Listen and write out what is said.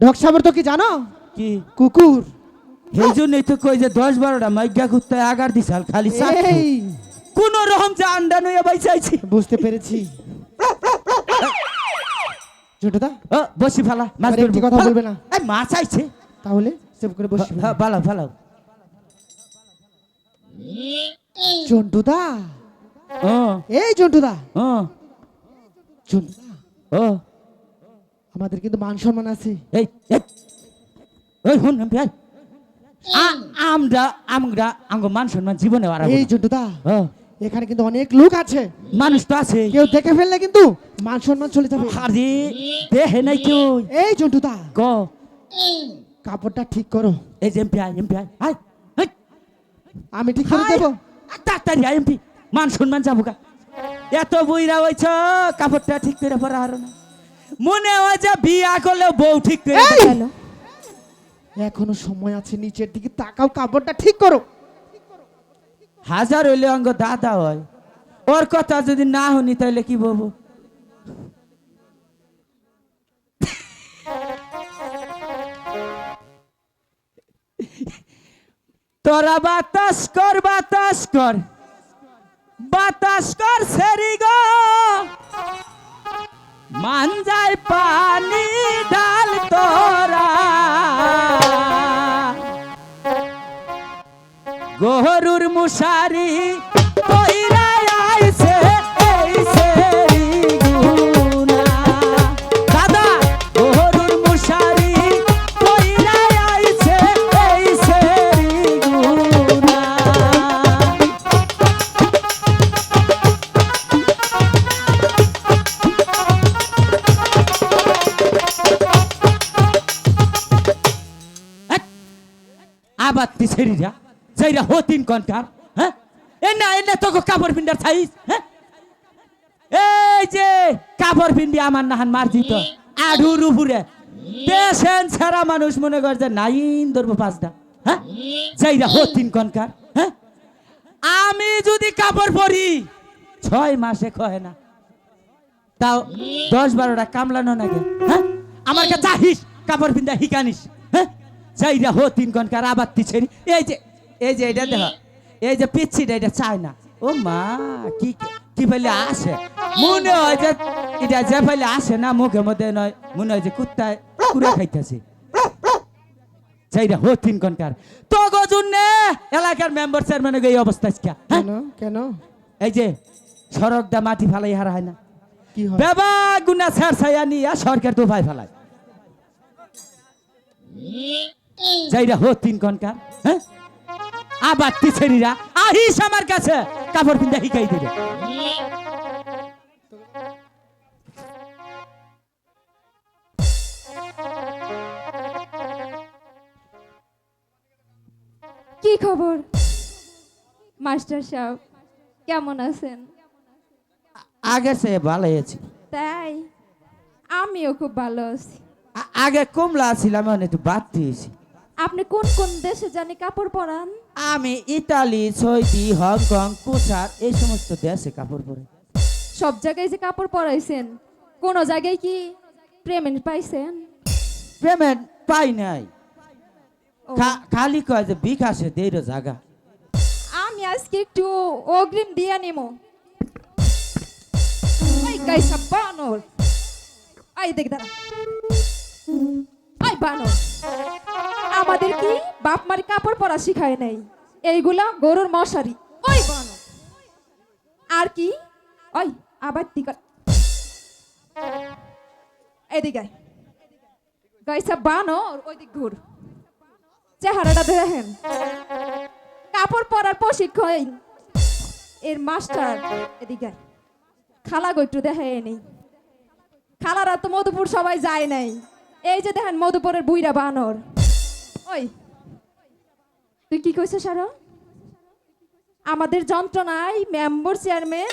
ঢকসাবর তো কি জানো? কি? কুকুর। এই জন্যই তো কই যে দশ বারোটা মাইগা কুত্তায় আগার দিছাল খালি কোন রকম যে আন্ডা নইয়া বাইচাইছি। বুঝতে পেরেছি। ছোটদা বসি ফালা মাছ একটি কথা বলবে না। এই মাছ আইছে। তাহলে সেভ করে বসে হ্যাঁ ফালাও ফালাও। চন্টুদা ও। এই চন্টুদা ও। চন্টুদা ও। আমাদের কিন্তু মান সম্মান আছে। এই এই ওই হুন ভাই আমরা আমরা আঙ্গ মান সম্মান জীবনে আর এই ও। এখানে কিন্তু অনেক লোক আছে। মানুষ তো আছে। কেউ দেখে ফেললে কিন্তু মান সম্মান চলে যাবে। আরে নাই কেউ। এই চন্টুদা গ কাপড়টা ঠিক করো। এই যে MP I MP I I I আমি ঠিক করে দেবো। তাড়াতাড়ি আই এমপি। মান সম্মান যাব গা। এত বইরা হইছ কাপড়টা ঠিক করে পরা হারো না। মনে হয় যে বিয়া করলেও বউ ঠিক করে! এখনও সময় আছে নিচের দিকে তাকাও কাপড়টা ঠিক করো। হাজার হইলে অঙ্গ দাদা হয়। ওর কথা যদি না শুনি তাহলে কি বলব? তোরা বাতাস কর বাতাস কর। বাতাস কর সেরি গো। মান যায় পানি ডাল তোরা। গহরুর মুশারি কইরা তুই ছেড়ি যা সেইরা হতিন কনকার হ্যাঁ? এ না এনে তোকে কাপড় পিন্ডার ছাইস হ্যাঁ? এই যে কাপড় পিন্ডি আমার নাহান মার দিত আডুর উপরে। পেশেন ছাড়া মানুষ মনে করে যে নাইন ধরবো পাঁচটা হ্যাঁ? সেইরা হতিন কনকার হ্যাঁ? আমি যদি কাপড় পরি ছয় মাসে কয় না। তাও দশ বারোটা কামলানো নাকি হ্যাঁ? আমার কাছে আহিস কাপড় পিন্দা হিকানিস যাইরা হো তিন ঘণ্টার আবার তিছেরি এই যে এই যে এটা দেখো এই যে পিচ্ছিটা এটা চায় না। ও মা কি কি ফেলে আসে? মনে হয় যে এটা যে ফেলে আসে না মুখে মধ্যে নয় মনে হয় যে কুত্তায় কুড়ে খাইতেছে। যাইরা হো তিন ঘণ্টার। তো গজুনে এলাকার মেম্বার চেয়ারম্যানের এই অবস্থা হ্যাঁ? কেন কেন? এই যে সড়ক দা মাটি ফালাই হারা হয় না। বেবা গুনা ছাড় ছায়া নিয়া সরকার তো ভাই ফেলায়। যাইরা হো তিন কনকার হ্যাঁ? আবার তিছেরিরা আহিস আমার কাছে কাপড় পিন্দা শিখাই দিবে। কি খবর? মাস্টার সাহেব কেমন আছেন? আগে সে ভালো আছি। তাই? আমিও খুব ভালো আছি। আগে কমলা ছিলাম এখন একটু বাদ দিয়েছি আপনি কোন কোন দেশে জানি কাপড় পরান? আমি ইতালি সৌদি হংকং কুসার এই সমস্ত দেশে কাপড় পরে। সব জায়গায় যে কাপড় পরাইছেন কোন জায়গায় কি পেমেন্ট পাইছেন? পেমেন্ট পাই নাই। ও, খালি কয় যে বিকাশে দেইরো জায়গা আমি আজকে একটু অগ্রিম দিয়ে নিমো। ওই গাইসা বানর। আই দেখ দাঁড়া। আই বানর। আমাদের কি বাপ মার কাপড় পরা শিখায় নাই। এইগুলা গরুর মশারি। ওই বানর আর কি? ওই, আবার দিক। এদিকে। গাইসা বানর ওই দিক ঘুর। চেহারাটা দেখেন। কাপড় পরার প্রশিক্ষণ। এর মাস্টার, এদিকে। খালা গৈট্টু দেখে নেই খালারা তো মধুপুর সবাই যায় নাই। এই যে দেখেন মধুপুরের বুইরা বানর। ওই। তুই কি কইছিস সারো আমাদের যন্ত্রণায় মেম্বার চেয়ারম্যান